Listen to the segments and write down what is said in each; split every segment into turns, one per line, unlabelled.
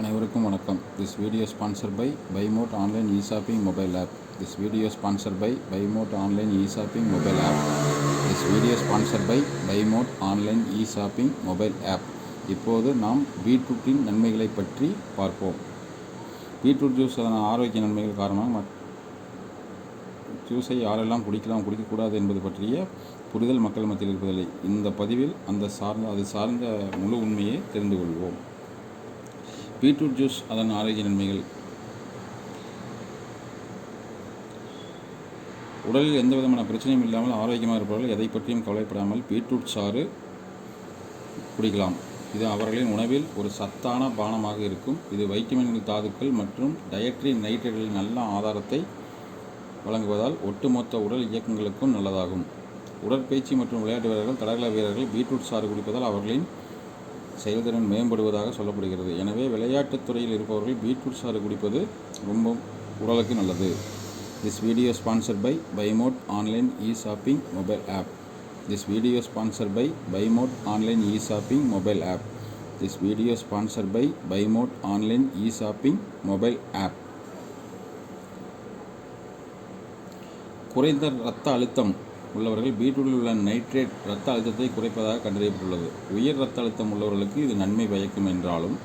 அனைவருக்கும் வணக்கம். This video sponsor by Buymote online e shopping mobile app this video sponsor by Buymote online e shopping mobile app this video sponsor by Buymote online e shopping mobile app இப்போது நாம் பீட்ரூட்டின் நன்மைகளை பற்றி பார்ப்போம். Beetroot juice அதன் ஆரோக்கிய நன்மைகள் காரணமாக மட்- ஜூஸை யாரெல்லாம் குடிக்கலாம் குடிக்கக்கூடாது என்பது பற்றிய புரிதல் மக்கள் மத்தியில் இருப்பதில்லை. இந்த பதிவில் அந்த சார்ந்த அது சார்ந்த முழு உண்மையை தெரிந்து கொள்வோம். பீட்ரூட் ஜூஸ் அதன் ஆரோக்கிய நன்மைகள். உடலில் எந்த விதமான பிரச்சனையும் இல்லாமல் ஆரோக்கியமாக இருப்பவர்கள் எதை பற்றியும் கவலைப்படாமல் பீட்ரூட் சாறு குடிக்கலாம். இது அவர்களின் உணவில் ஒரு சத்தான பானமாக இருக்கும். இது வைட்டமின்கள் தாதுக்கள் மற்றும் டயட்ரி நைட்ரேட்டுகளின் நல்ல ஆதாரத்தை வழங்குவதால் ஒட்டுமொத்த உடல் இயக்கங்களுக்கும் நல்லதாகும். உடற்பயிற்சி மற்றும் விளையாட்டு வீரர்கள் தடகள வீரர்கள் பீட்ரூட் சாறு குடிப்பதால் அவர்களின் செயல்திறன் மேம்படுவதாக சொல்லப்படுகிறது. எனவே விளையாட்டுத் துறையில் இருப்பவர்கள் பீட்ரூட் சாறு குடிப்பது ரொம்ப உடலுக்கு நல்லது. This video sponsor by Buymote online e shopping mobile app this video sponsor by Buymote online e shopping mobile app this video sponsor by Buymote online e shopping mobile app குறைந்த இரத்த அழுத்தம் உள்ளவர்கள் பீட்ரூட்டில் உள்ள நைட்ரேட் இரத்த அழுத்தத்தை குறைப்பதாக கண்டறியப்பட்டுள்ளது. உயர் இரத்த அழுத்தம் உள்ளவர்களுக்கு இது நன்மை பயக்கும் என்றாலும்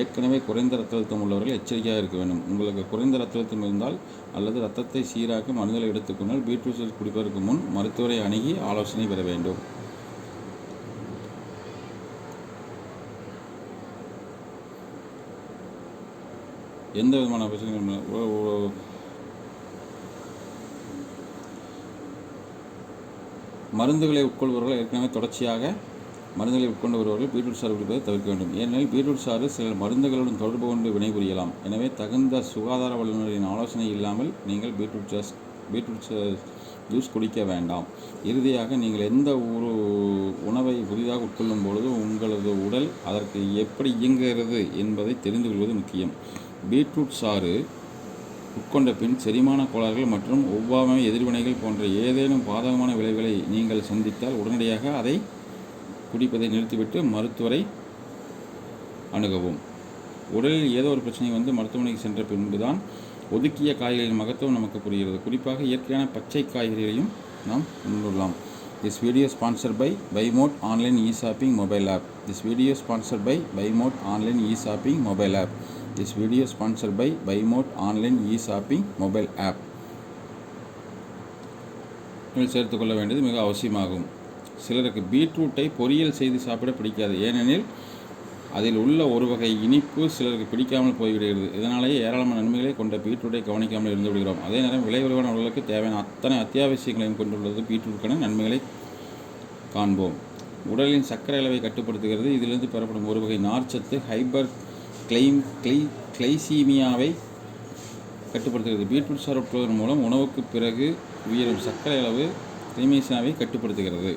ஏற்கனவே குறைந்த இரத்த அழுத்தம் உள்ளவர்கள் எச்சரிக்கையாக இருக்க வேண்டும். உங்களுக்கு குறைந்த இரத்த அழுத்தம் இருந்தால் அல்லது இரத்தத்தை சீராக்க மருந்துகளை எடுத்துக்கொண்டால் பீட்ரூட் ஜூஸ் குடிப்பதற்கு முன் மருத்துவரை அணுகி ஆலோசனை பெற வேண்டும். எந்த விதமான பிரச்சனையும் மருந்துகளை உட்கொள்பவர்கள் ஏற்கனவே தொடர்ச்சியாக மருந்துகளை உட்கொண்டு வருபவர்கள் பீட்ரூட் சாறு குடிப்பதை தவிர்க்க வேண்டும். ஏனெனில் பீட்ரூட் சாறு சில மருந்துகளுடன் தொடர்பு கொண்டு வினைபுரியலாம். எனவே தகுந்த சுகாதார வல்லுநரின் ஆலோசனை இல்லாமல் நீங்கள் பீட்ரூட் ஜஸ் பீட்ரூட் ஜூஸ் குடிக்க வேண்டாம். இறுதியாக நீங்கள் எந்த ஒரு உணவை புதிதாக உட்கொள்ளும் பொழுது உங்களது உடல் அதற்கு எப்படி இயங்குகிறது என்பதை தெரிந்து கொள்வது முக்கியம். பீட்ரூட் சாறு உட்கொண்ட பின் செரிமான கோளாறுகள் மற்றும் ஒவ்வாமை எதிர்வினைகள் போன்ற ஏதேனும் பாதகமான விளைவுகளை நீங்கள் சந்தித்தால் உடனடியாக அதை குடிப்பதை நிறுத்திவிட்டு மருத்துவரை அணுகவும். உடலில் ஏதோ ஒரு பிரச்சனை வந்து மருத்துவமனைக்கு சென்ற பின்புதான் ஒதுக்கிய காய்கறிகளின் மகத்துவம் நமக்கு புரிகிறது. குறிப்பாக இயற்கையான பச்சை காய்கறிகளையும் நாம் உண்டுள்ளலாம் this video sponsor by Buymote online e shopping mobile app this video sponsor by Buymote online e shopping mobile app this video sponsor by Buymote online e shopping mobile app நீங்கள் சேர்த்துக்கொள்ள வேண்டியது மிக அவசியமாகும். சிலருக்கு பீட்ரூட்டை பொரியல் செய்து சாப்பிட பிடிக்காது. ஏனெனில் அதில் உள்ள ஒரு வகை இனிப்பு சிலருக்கு பிடிக்காமல் போய்விடுகிறது. இதனாலேயே ஏராளமான நன்மைகளை கொண்ட பீட்ரூட்டை கவனிக்காமல் இருந்து விடுகிறோம். அதே நேரம் விலை உயர்வான உடலுக்கு தேவையான அத்தனை அத்தியாவசியங்களையும் கொண்டுள்ளது பீட்ரூட்டுக்கான நன்மைகளை காண்போம். உடலின் சர்க்கரை அளவை கட்டுப்படுத்துகிறது. இதிலிருந்து பெறப்படும் ஒரு வகை நார்ச்சத்து ஹைபர் கிளைம் கிளை கிளைசீமியாவை கட்டுப்படுத்துகிறது. பீட்ரூட் சாப்பிடுவதன் மூலம் உணவுக்கு பிறகு உயரும் சர்க்கரை அளவு கிளைமேசியாவை கட்டுப்படுத்துகிறது.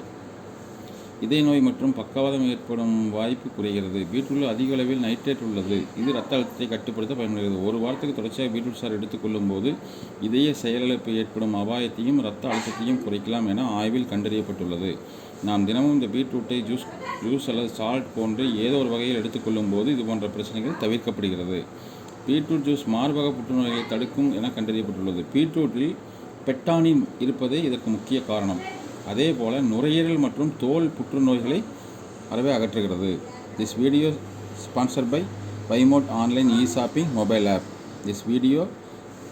இதய நோய் மற்றும் பக்கவாதம் ஏற்படும் வாய்ப்பு குறைகிறது. பீட்ரூட்டில் அதிக அளவில் நைட்ரேட் உள்ளது. இது இரத்த அழுத்தத்தை கட்டுப்படுத்த பயன்படுகிறது. ஒரு வாரத்துக்கு தொடர்ச்சியாக பீட்ரூட் சாறு எடுத்துக்கொள்ளும் போது இதய செயலிழப்பு ஏற்படும் அபாயத்தையும் இரத்த அழுத்தத்தையும் குறைக்கலாம் என ஆய்வில் கண்டறியப்பட்டுள்ளது. நாம் தினமும் இந்த பீட்ரூட்டை ஜூஸ் ஜூஸ் அல்லது சால்ட் போன்று ஏதோ ஒரு வகையில் எடுத்துக்கொள்ளும் போது இது போன்ற பிரச்சனைகள் தவிர்க்கப்படுகிறது. பீட்ரூட் ஜூஸ் மார்பக புற்றுநோய்களை தடுக்கும் என கண்டறியப்பட்டுள்ளது. பீட்ரூட்டில் பெட்டானின் இருப்பதே இதற்கு முக்கிய காரணம். அதே போல் நுரையீரல் மற்றும் தோல் புற்றுநோய்களை அறவே அகற்றுகிறது. This video sponsor by Buymote online e shopping mobile app this video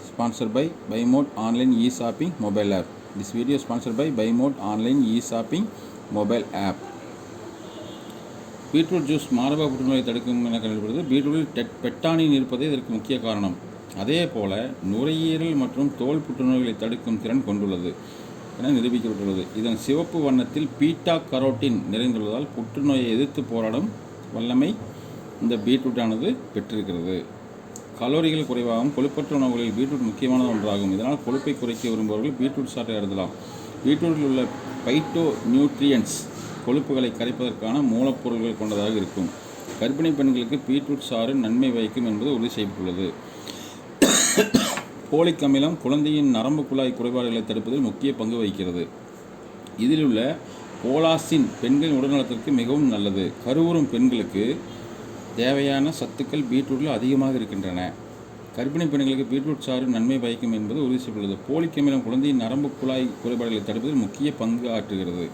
sponsor by Buymote online e shopping mobile app this video sponsor by Buymote online e shopping mobile app. Beetroot juice மாரப புற்றுநோயை தடுக்கும் என கண்டுபிடித்து பீட்ரூட்டில் dead பெட்டானின் இருப்பதே இதற்கு முக்கிய காரணம். அதே போல நுரையீரல் மற்றும் தோல் புற்றுநோய்களை தடுக்கும் திறன் கொண்டுள்ளது என நிரூபிக்கப்பட்டுள்ளது. இதன் சிவப்பு வண்ணத்தில் பீட்டா கரோட்டின் நிறைந்துள்ளதால் புற்றுநோயை எதிர்த்து போராடும் வல்லமை இந்த பீட்ரூட்டானது பெற்றிருக்கிறது. கலோரிகள் குறைவாகவும் கொழுப்பற்ற உணவுகளில் பீட்ரூட் முக்கியமான ஒன்றாகும். இதனால் கொழுப்பை குறைக்க விரும்புபவர்கள் பீட்ரூட் சாட்டை எழுதலாம் பீட்ரூட்டில் உள்ள பைட்டோ நியூட்ரியன்ஸ் கொழுப்புகளை கரைப்பதற்கான மூலப்பொருள்கள் கொண்டதாக இருக்கும். கர்ப்பிணி பெண்களுக்கு பீட்ரூட் சாறு நன்மை வகிக்கும் என்பது உறுதி செய்யப்பட்டுள்ளது. போலிக் அமிலம் குழந்தையின் நரம்பு குழாய் குறைபாடுகளை தடுப்பதில் முக்கிய பங்கு வகிக்கிறது. இதில் உள்ள போலாசின் பெண்களின் உடல்நலத்திற்கு மிகவும் நல்லது. கருவுறும் பெண்களுக்கு தேவையான சத்துக்கள் பீட்ரூட்டில் அதிகமாக இருக்கின்றன. கர்ப்பிணி பெண்களுக்கு பீட்ரூட் சாறு நன்மை பயக்கும் என்பது உறுதி செய்யப்பட்டுள்ளது போலிக் அமிலம் குழந்தையின் நரம்பு குழாய் குறைபாடுகளை தடுப்பதில் முக்கிய பங்கு ஆற்றுகிறது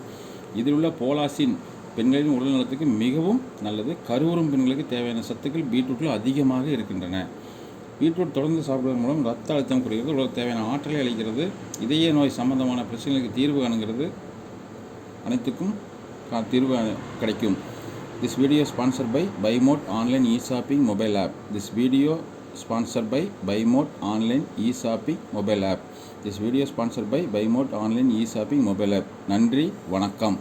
இதில் உள்ள போலாசின் பெண்களின் உடல் நலத்துக்கு மிகவும் நல்லது. கருவுறும் பெண்களுக்கு தேவையான சத்துக்கள் பீட்ரூட்டில் அதிகமாக இருக்கின்றன. பீட்ரூட் தொடர்ந்து சாப்பிடுவதன் மூலம் ரத்த அழுத்தம் குறைகிறது உடலுக்கு தேவையான ஆற்றலை அளிக்கிறது இதய நோய் சம்பந்தமான பிரச்சனைகளுக்கு தீர்வு காணுகிறது. அனைத்துக்கும் கா- தீர்வு கிடைக்கும். This video sponsor by Buymote online e shopping mobile app this video sponsor by Buymote online e shopping mobile app this video sponsor by Buymote online e shopping mobile app நன்றி வணக்கம்.